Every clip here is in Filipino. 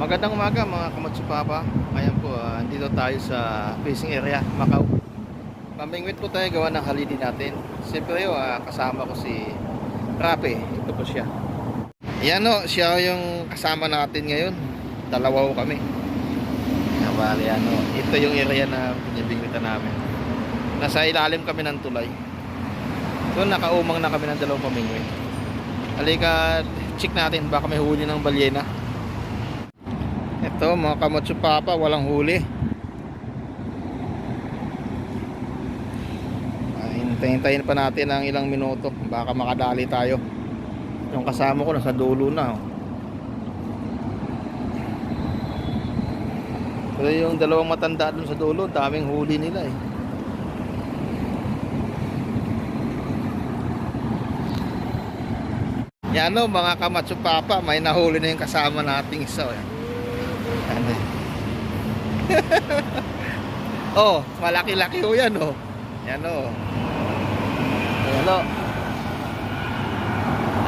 Magandang umaga mga kamatsupapa. Ayan po, ah, andito tayo sa fishing area, Macau. Pamingwit po tayo gawa ng halili natin. Siyempre ah, kasama ko si Rape. Ito po siya. Ayan o, siya yung kasama natin ngayon. Dalawa ko kami. Ayan, bali, ano, ito yung area na pinibingwitan namin. Nasa ilalim kami ng tulay. So nakaumang na kami ng dalawang pamingwit. Halika, check natin baka may huli ng balyena. Ito mga kamatsupapa, walang huli. Ah, Hintayin-hintayin pa natin ang ilang minuto. Baka makadali tayo. Yung kasama ko nasa dulo na. Oh. Pero yung dalawang matanda dun sa dulo, daming huli nila eh. Yan o, mga kamatsupapa, may nahuli na yung kasama nating isa. oh. Ano eh. oh, malaki-laki ho yan oh. Yan oh. Ayan oh.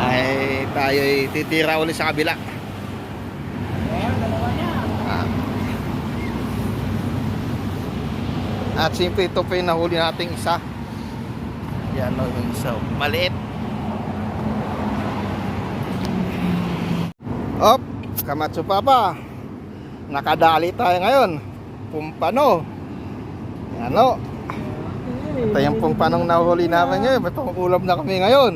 Ay, tayo titira ulit sa kabila. Ah. At siyempre ito pa yung nahuli nating isa. Yan oh, yung isa. oh. Maliit. Op, kamatsu papa. Nakadali tayo ngayon. Pumpano. Ano? Ito yung pumpanong nahuli namin ngayon. May pangulam na kami ngayon.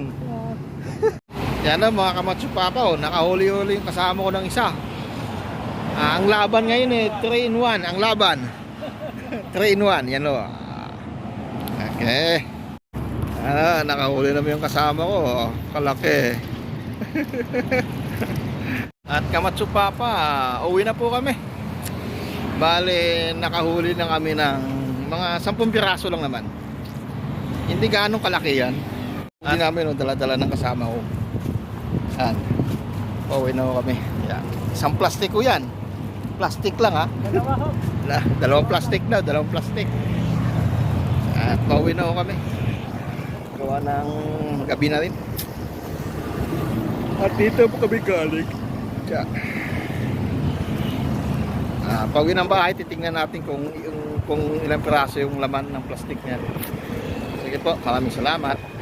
Yan o mga kamatsu papa. Oh. Nakahuli-huli yung kasama ko ng isa. Ah, ang laban ngayon eh, 3 in 1. Ang laban. 3 in 1. Yan o. Okay. Ah, nakahuli namin yung kasama ko. Oh. Kalaki. At Kamatsu Papa, uwi na po kami. Bale, nakahuli na kami ng mga 10 piraso lang naman. Hindi gaano kalaki yan. Hindi namin no, dala-dala ng kasama ko. Saan? Uwi na kami. Yan. Isang plastic ko yan. Plastic lang ha. Dalawa ho. Dala- Dalawang plastic daw, dalawang plastic. At pauwi na kami. Gawa ng gabi na rin. At dito po kami galing. Kaya, ah, pag ng bahay, titingnan natin kung, yung, kung ilang piraso yung laman ng plastic niya. Sige po, maraming salamat.